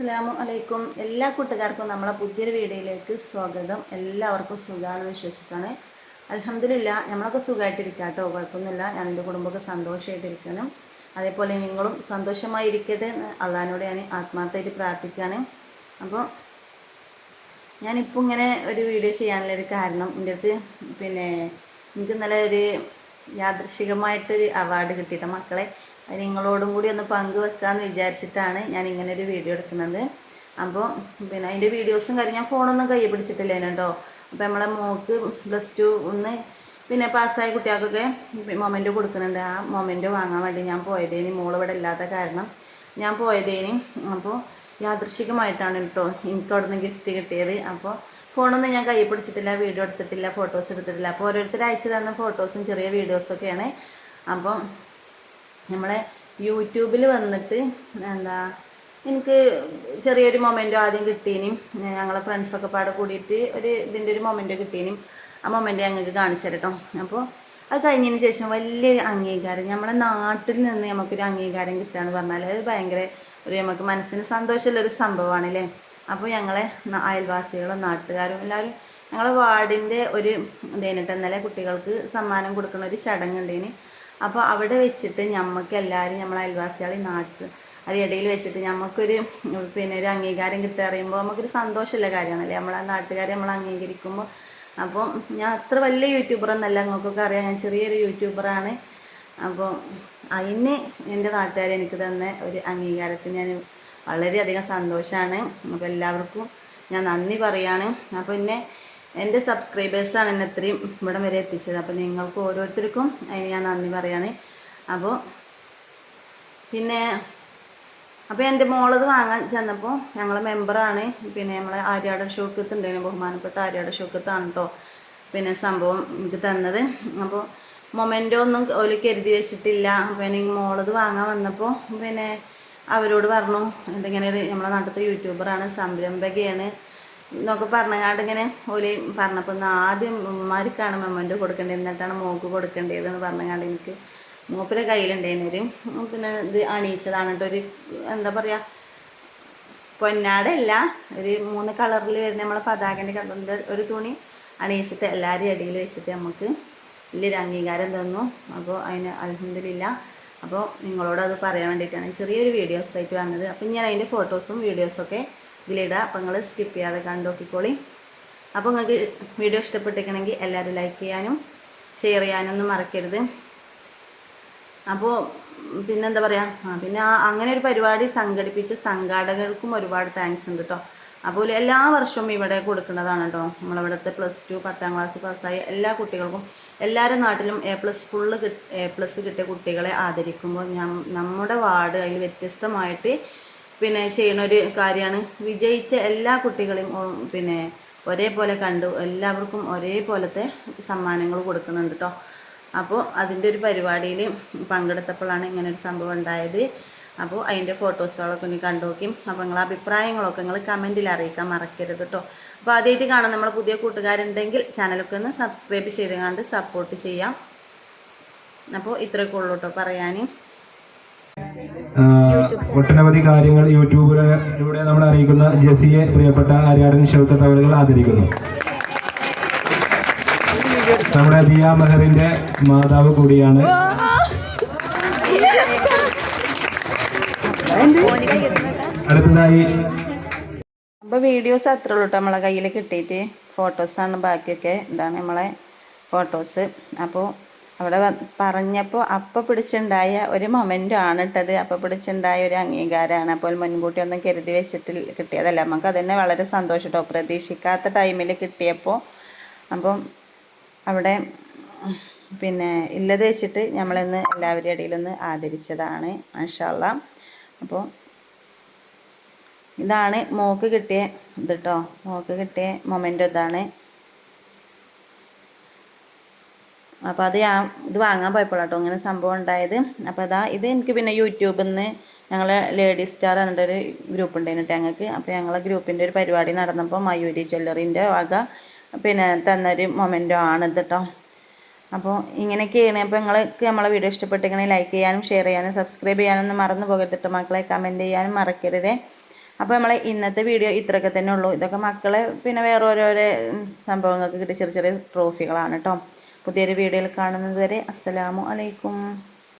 അസ്സാമു അലൈക്കും. എല്ലാ കൂട്ടുകാർക്കും നമ്മളെ പുതിയൊരു വീഡിയോയിലേക്ക് സ്വാഗതം. എല്ലാവർക്കും സുഖമാണെന്ന് വിശ്വസിക്കുകയാണ് അലഹമില്ല നമ്മളൊക്കെ സുഖമായിട്ടിരിക്കുക കേട്ടോ. കുഴപ്പമൊന്നുമില്ല. ഞാൻ എന്റെ കുടുംബമൊക്കെ സന്തോഷമായിട്ടിരിക്കണം അതേപോലെ നിങ്ങളും സന്തോഷമായി ഇരിക്കട്ടെ അള്ളഹാനോട് ഞാൻ ആത്മാർത്ഥമായിട്ട് പ്രാർത്ഥിക്കുകയാണ് അപ്പോൾ ഞാനിപ്പോൾ ഇങ്ങനെ ഒരു വീഡിയോ ചെയ്യാനുള്ളൊരു കാരണം എന്റെ അടുത്ത് പിന്നെ എനിക്ക് ഇന്നലെ ഒരു യാദൃശികമായിട്ടൊരു അവാർഡ് കിട്ടിയിട്ട് മക്കളെ അത് നിങ്ങളോടും കൂടി ഒന്ന് പങ്കുവെക്കാമെന്ന് വിചാരിച്ചിട്ടാണ് ഞാൻ ഇങ്ങനെ ഒരു വീഡിയോ എടുക്കുന്നത്. അപ്പോൾ പിന്നെ അതിന്റെ വീഡിയോസും കാര്യം ഞാൻ ഫോണൊന്നും കൈ പിടിച്ചിട്ടില്ല കേട്ടോ. അപ്പോൾ നമ്മളെ മോക്ക് പ്ലസ് ടു ഒന്ന് പിന്നെ പാസ്സായ കുട്ടികൾക്കൊക്കെ മൊമെന്റ് കൊടുക്കുന്നുണ്ട്. ആ മൊമെന്റ് വാങ്ങാൻ വേണ്ടി ഞാൻ പോയതേനി. മോൾ ഇവിടെ ഇല്ലാത്ത കാരണം ഞാൻ പോയതേനി. അപ്പോൾ യാദൃശികമായിട്ടാണ് കേട്ടോ എനിക്ക് അവിടെ നിന്ന് ഗിഫ്റ്റ് കിട്ടിയത്. അപ്പോൾ ഫോണൊന്നും ഞാൻ കൈ പിടിച്ചിട്ടില്ല വീഡിയോ എടുത്തിട്ടില്ല ഫോട്ടോസ് എടുത്തിട്ടില്ല. അപ്പോൾ ഓരോരുത്തർ അയച്ചു തന്ന ഫോട്ടോസും ചെറിയ വീഡിയോസൊക്കെയാണ് അപ്പം നമ്മളെ യൂട്യൂബിൽ വന്നിട്ട് എന്താ എനിക്ക് ചെറിയൊരു മൊമെന്റ് ആദ്യം കിട്ടീനും. ഞങ്ങളെ ഫ്രണ്ട്സൊക്കെ പാടെ കൂടിയിട്ട് ഒരു ഇതിന്റെ ഒരു മൊമെന്റ് കിട്ടീനും. ആ മൊമെന്റ് ഞങ്ങൾക്ക് കാണിച്ചു തരട്ടോ അപ്പോൾ അത് കഴിഞ്ഞതിന് ശേഷം വലിയൊരു അംഗീകാരം. നമ്മുടെ നാട്ടിൽ നിന്ന് നമുക്കൊരു അംഗീകാരം കിട്ടുക പറഞ്ഞാൽ അത് ഭയങ്കര ഒരു നമുക്ക് മനസ്സിന് സന്തോഷമുള്ളൊരു സംഭവമാണല്ലേ? അപ്പോൾ ഞങ്ങളെ അയൽവാസികളും നാട്ടുകാരും എല്ലാവരും ഞങ്ങളെ വാർഡിന്റെ ഒരു ഇതേനിട്ട് ഇന്നലെ കുട്ടികൾക്ക് സമ്മാനം കൊടുക്കുന്ന ഒരു ചടങ്ങുണ്ടേന്. അപ്പോൾ അവിടെ വെച്ചിട്ട് ഞമ്മക്ക് എല്ലാവരും നമ്മളെ അയൽവാസികളെ നാട്ടിൽ അതിനിടയിൽ വെച്ചിട്ട് നമുക്കൊരു പിന്നെ ഒരു അംഗീകാരം കിട്ടുക അറിയുമ്പോൾ നമുക്കൊരു സന്തോഷമുള്ള കാര്യമാണല്ലേ? നമ്മളെ നാട്ടുകാരെ നമ്മൾ അംഗീകരിക്കുമ്പോൾ അപ്പോൾ ഞാൻ അത്ര വലിയ യൂട്യൂബറൊന്നല്ല നിങ്ങൾക്കൊക്കെ അറിയാം ഞാൻ ചെറിയൊരു യൂട്യൂബറാണ് അപ്പോൾ അതിന് എന്റെ നാട്ടുകാർ എനിക്ക് തന്ന ഒരു അംഗീകാരത്തിന് ഞാൻ വളരെയധികം സന്തോഷമാണ് അപ്പോൾ എല്ലാവർക്കും ഞാൻ നന്ദി പറയാണ്. അപ്പോൾ എന്നെ എന്റെ സബ്സ്ക്രൈബേഴ്സാണ് എന്നെ ഇത്രയും ഇവിടം വരെ എത്തിച്ചത്. അപ്പോൾ നിങ്ങൾക്ക് ഓരോരുത്തർക്കും അതിന് ഞാൻ നന്ദി പറയാണ്. അപ്പോൾ പിന്നെ അപ്പോൾ എന്റെ മോളത് വാങ്ങാൻ ചെന്നപ്പോൾ ഞങ്ങളെ മെമ്പറാണ് പിന്നെ നമ്മളെ ആര്യാട ഷോക്കത്ത് ഉണ്ടായിരുന്നു ബഹുമാനപ്പെട്ട ആര്യാട ഷോക്കത്താണ് കേട്ടോ പിന്നെ സംഭവം എനിക്ക് തന്നത്. അപ്പോൾ മൊമെന്റോ ഒന്നും ഓൽ കരുതി വെച്ചിട്ടില്ല. എനിക്ക് മോളത് വാങ്ങാൻ വന്നപ്പോൾ പിന്നെ അവരോട് പറഞ്ഞു എന്തിങ്ങനെ നമ്മളെ നാട്ടിലത്തെ യൂട്യൂബറാണ് സംരംഭകയാണ്. എന്നൊക്കെ പറഞ്ഞങ്ങാണ്ട് ഇങ്ങനെ ഓൽ പറഞ്ഞപ്പോൾ ഒന്ന് ആദ്യം ഉമ്മമാർക്കാണ് മെമ്മന്റ് കൊടുക്കേണ്ടത് എന്നിട്ടാണ് മോക്ക് കൊടുക്കേണ്ടത് എന്ന് പറഞ്ഞങ്ങാണ്ട് എനിക്ക് മൂപ്പരെ കയ്യിലുണ്ടായിരുന്നു പിന്നെ ഇത് അണിയിച്ചതാണ് കേട്ടോ. ഒരു എന്താ പറയുക പൊന്നാടല്ല ഒരു മൂന്ന് കളറിൽ വരുന്ന നമ്മളെ പതാകന്റെ കളറിന്റെ ഒരു തുണി അണിയിച്ചിട്ട് എല്ലാവരും ഇടയിൽ വെച്ചിട്ട് നമുക്ക് വലിയൊരു അംഗീകാരം തന്നു. അപ്പോൾ അതിന് അലഹമില്ല അപ്പോൾ നിങ്ങളോട് അത് പറയാൻ വേണ്ടിയിട്ടാണ് ചെറിയൊരു വീഡിയോസ് ആയിട്ട് വന്നത്. അപ്പം ഞാൻ അതിന്റെ ഫോട്ടോസും വീഡിയോസൊക്കെ ഇതിലിടാം. അപ്പോൾ നിങ്ങൾ സ്കിപ്പ് ചെയ്യാതെ കണ്ടോക്കിക്കോളി അപ്പോൾ നിങ്ങൾക്ക് വീഡിയോ ഇഷ്ടപ്പെട്ടിരിക്കണമെങ്കിൽ എല്ലാവരും ലൈക്ക് ചെയ്യാനും ഷെയർ ചെയ്യാനൊന്നും മറക്കരുത്. അപ്പോൾ പിന്നെന്താ പറയുക പിന്നെ അങ്ങനെ ഒരു പരിപാടി സംഘടിപ്പിച്ച സംഘാടകർക്കും ഒരുപാട് താങ്ക്സ് ഉണ്ട് കേട്ടോ അപ്പോൾ എല്ലാ വർഷവും ഇവിടെ കൊടുക്കുന്നതാണ് കേട്ടോ. നമ്മളിവിടുത്തെ പ്ലസ് ടു പത്താം ക്ലാസ് പാസ്സായ എല്ലാ കുട്ടികൾക്കും എല്ലാവരുടെ നാട്ടിലും A plus full A plus കിട്ടിയ കുട്ടികളെ ആദരിക്കുമ്പോൾ ഞാൻ നമ്മുടെ വാർഡ് അതിൽ വ്യത്യസ്തമായിട്ട് പിന്നെ ചെയ്യുന്ന ഒരു കാര്യമാണ്. വിജയിച്ച എല്ലാ കുട്ടികളെയും പിന്നെ ഒരേപോലെ കണ്ടു. എല്ലാവർക്കും ഒരേപോലത്തെ സമ്മാനങ്ങൾ കൊടുക്കുന്നുണ്ട് കേട്ടോ. അപ്പോൾ അതിന്റെ ഒരു പരിപാടിയിൽ പങ്കെടുത്തപ്പോഴാണ് ഇങ്ങനെ ഒരു സംഭവം ഉണ്ടായത്. അപ്പോൾ അതിന്റെ ഫോട്ടോസുകളൊക്കെ ഒന്ന് കണ്ടു നോക്കും അപ്പോൾ നിങ്ങളെ അഭിപ്രായങ്ങളൊക്കെ നിങ്ങൾ കമന്റിൽ അറിയിക്കാൻ മറക്കരുത് കേട്ടോ അപ്പോൾ ആദ്യമായിട്ട് കാണാൻ നമ്മൾ പുതിയ കൂട്ടുകാരുണ്ടെങ്കിൽ ചാനലൊക്കെ ഒന്ന് സബ്സ്ക്രൈബ് ചെയ്ത് കണ്ട് സപ്പോർട്ട് ചെയ്യാം. അപ്പോൾ ഇത്രയൊക്കെ ഉള്ളൂ കേട്ടോ പറയാൻ ഒട്ടനവധി കാര്യങ്ങൾ യൂട്യൂബിലൂടെ നമ്മൾ അറിയിക്കുന്ന ജെസിയെ പ്രിയപ്പെട്ട ആര്യാടൻ ഷൗക്കത്ത് അവളുകൾ ആദരിക്കുന്നു. നമ്മുടെ ദിയ മെഹറിന്റെ മാതാവ് കൂടിയാണ്. അടുത്തതായി അപ്പോൾ വീഡിയോസ് അത്ര ഉള്ളൂ കേട്ടോ നമ്മളെ കയ്യിൽ കിട്ടിയിട്ട് ഫോട്ടോസാണ് ബാക്കിയൊക്കെ. ഇതാണ് നമ്മളെ ഫോട്ടോസ് അപ്പോൾ അവിടെ പറഞ്ഞപ്പോൾ അപ്പം പിടിച്ചുണ്ടായ ഒരു മൊമെന്റ് ആണ് ഇട്ടത്. അപ്പം പിടിച്ചുണ്ടായ ഒരു അംഗീകാരമാണ് അപ്പോൾ മുൻകൂട്ടി ഒന്നും കരുതി വെച്ചിട്ട് കിട്ടിയതല്ല. നമുക്ക് അതന്നെ വളരെ സന്തോഷം കേട്ടോ പ്രതീക്ഷിക്കാത്ത ടൈമിൽ കിട്ടിയപ്പോൾ അപ്പം അവിടെ പിന്നെ ഇല്ലത് വെച്ചിട്ട് നമ്മളിന്ന് എല്ലാവരുടെ ഇടയിലൊന്ന് ആദരിച്ചതാണ്. മാഷാല്ല അപ്പോൾ ഇതാണ് മോക്ക് കിട്ടിയ ഇത് കേട്ടോ മോക്ക് കിട്ടിയ മൊമെന്റ് ഇതാണ്. അപ്പോൾ അത് ഞാൻ ഇത് വാങ്ങാൻ പോയപ്പോഴാട്ടോ ഇങ്ങനെ സംഭവം ഉണ്ടായത്. അപ്പോൾ അതാ ഇത് എനിക്ക് പിന്നെ യൂട്യൂബിൽ നിന്ന് ഞങ്ങളെ ലേഡി സ്റ്റാർ ഒരു ഗ്രൂപ്പ് ഉണ്ടായിരുന്നു ഞങ്ങൾക്ക്. അപ്പോൾ ഞങ്ങളെ ഗ്രൂപ്പിന്റെ ഒരു പരിപാടി നടന്നപ്പോൾ മയൂരി ജ്വല്ലറിന്റെ വക പിന്നെ തന്നൊരു മൊമെന്റോ ആണിത് കേട്ടോ അപ്പോൾ ഇങ്ങനെയൊക്കെയാണ്. അപ്പോൾ നിങ്ങൾക്ക് നമ്മളെ വീഡിയോ ഇഷ്ടപ്പെട്ടെങ്കിൽ ലൈക്ക് ചെയ്യാനും ഷെയർ ചെയ്യാനും സബ്സ്ക്രൈബ് ചെയ്യാനൊന്നും മറന്നു പോകരുതിട്ട് മക്കളെ കമന്റ് ചെയ്യാനും മറക്കരുതേ. അപ്പോൾ നമ്മളെ ഇന്നത്തെ വീഡിയോ ഇത്രയൊക്കെ തന്നെ ഉള്ളൂ. ഇതൊക്കെ മക്കളെ പിന്നെ വേറെ ഓരോരോ സംഭവങ്ങൾക്ക് കിട്ടിയ ചെറിയ ചെറിയ ട്രോഫികളാണ് കേട്ടോ പുതിയൊരു വീഡിയോയിൽ കാണുന്നത് വരെ അസ്സലാമു അലൈക്കും.